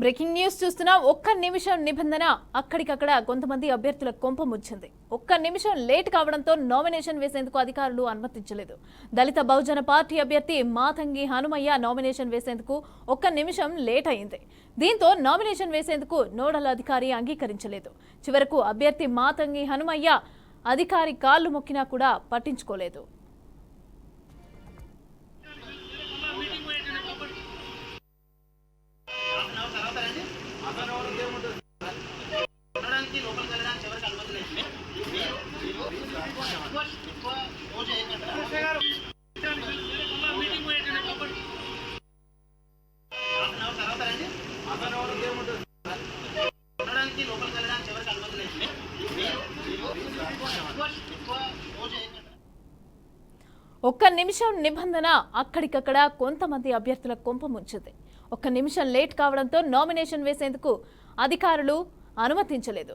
Breaking news చూస్తున్నాం ఒక్క నిమిషం నిబంధన. అక్కడికక్కడ కొంతమంది అభ్యర్థుల కొంప ముచ్చింది. ఒక్క నిమిషం లేట్ కావడంతో నామినేషన్ వేసేందుకు అధికారులు అనుమతించలేదు. దళిత బహుజన పార్టీ అభ్యర్థి మాతంగి హనుమయ్య నామినేషన్ వేసేందుకు ఒక్క నిమిషం లేట్ అయింది. దీంతో నామినేషన్ వేసేందుకు నోడల్ అధికారి అంగీకరించలేదు. చివరకు అభ్యర్థి మాతంగి హనుమయ్య అధికారి కాళ్ళు మొక్కినా కూడా పట్టించుకోలేదు. ఒక్క నిమిషం నిబంధన అక్కడికక్కడ కొంతమంది అభ్యర్థుల కొంప ముంచింది. ఒక్క నిమిషం లేట్ కావడంతో నామినేషన్ వేసేందుకు అధికారులు అనుమతించలేదు.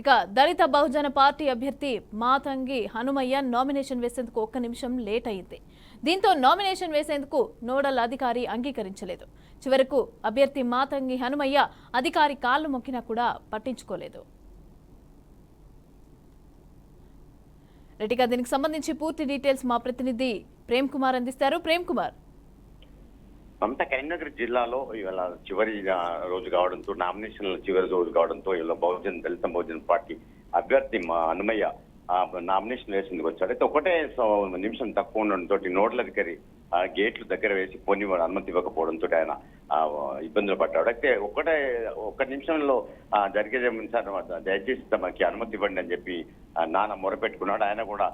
ఇక దళిత బహుజన పార్టీ అభ్యర్థి మాతంగి హనుమయ్య నామినేషన్ వేసేందుకు ఒక్క నిమిషం లేట్ అయింది. దీంతో నామినేషన్ వేసేందుకు నోడల్ అధికారి అంగీకరించలేదు. చివరకు అభ్యర్థి మాతంగి హనుమయ్య అధికారి కాళ్ళు మొక్కినా కూడా పట్టించుకోలేదు. రెడ్డిగా దీనికి సంబంధించి పూర్తి డీటెయిల్స్ మా ప్రతినిధి ప్రేమ్ కుమార్ అందిస్తారు. ప్రేమ్ కుమార్. మమత కరీంనగర్ జిల్లాలో ఇవాళ చివరి రోజు కావడంతో నామినేషన్ల చివరి రోజు కావడంతో ఇవాళ బహుజన్ దళిత బహుజన్ పార్టీ అభ్యర్థి మా అనుమయ్య నామినేషన్ వేసేందుకు వచ్చాడు అయితే ఒకటే నిమిషం తక్కువ ఉండడంతో నోట్ల అధికారి గేట్లు దగ్గర వేసి పోని అనుమతి ఇవ్వకపోవడంతో ఆయన ఇబ్బందులు పడ్డాడు. అయితే ఒకటే ఒక్క నిమిషంలో జరిగే సార్? దయచేసి తమకి అనుమతి ఇవ్వండి అని చెప్పి నాన్న మొరపెట్టుకున్నాడు. ఆయన కూడా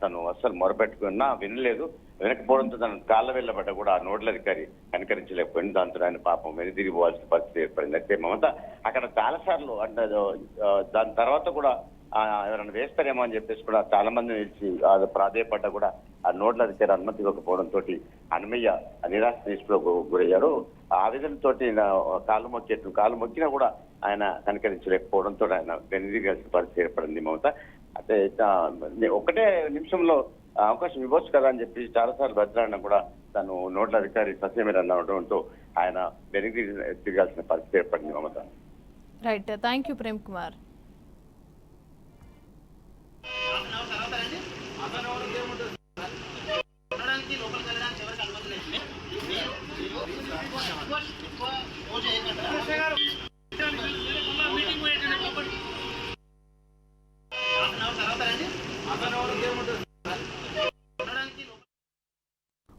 తను అస్సలు మొరపెట్టుకున్నా వినలేదు. వినకపోవడంతో తన కాళ్ళ వెళ్ళబడ్డ కూడా ఆ నోట్ల అధికారి కనికరించలేకపోయింది. దాంతో ఆయన పాపం వెనుదిరిగి తిరిగిపోవాల్సిన పరిస్థితి ఏర్పడింది. అయితే మమత అక్కడ చాలా సార్లు అంటే దాని తర్వాత కూడా ఎవరైనా వేస్తారేమో అని చెప్పేసి కూడా చాలా మంది నిలిచి అది కూడా ఆ నోట్ల అధికారి అనుమతి ఇవ్వకపోవడంతో హనుమయ్య నిరాశ నిష్ఠలో గురయ్యారు. ఆ ఆవేదనతో కాలు మొక్కేట్టు కాలు మొక్కినా కూడా ఆయన కనికరించలేకపోవడంతో ఆయన వెనుదిగాల్సిన పరిస్థితి ఏర్పడింది మమత. అంటే ఒకటే నిమిషంలో అవకాశం ఇవ్వచ్చు కదా అని చెప్పి చాలాసార్లు భద్రాన్న కూడా తను నోట్ల అధికారి సత్యమీర అనడంతో ఆయన వెనక్కి తిరగాల్సిన పరిస్థితి ఏర్పడింది Mamata. Right thank you Prem Kumar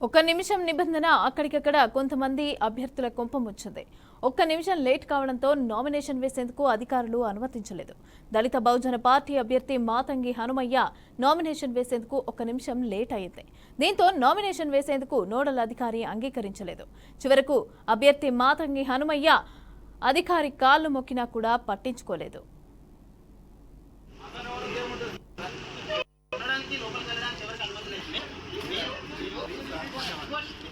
ఒక్క నిమిషం నిబంధన అక్కడికక్కడ కొంతమంది అభ్యర్థుల కొంపముచ్చింది ఒక్క నిమిషం లేట్ కావడంతో నామినేషన్ వేసేందుకు అధికారులు అనుమతించలేదు. దళిత బహుజన పార్టీ అభ్యర్థి మాతంగి హనుమయ్య నామినేషన్ వేసేందుకు ఒక్క నిమిషం లేట్ అయింది. దీంతో నామినేషన్ వేసేందుకు నోడల్ అధికారి అంగీకరించలేదు. చివరకు అభ్యర్థి మాతంగి హనుమయ్య అధికారి కాళ్ళు మొక్కినా కూడా పట్టించుకోలేదు. 多少？多少？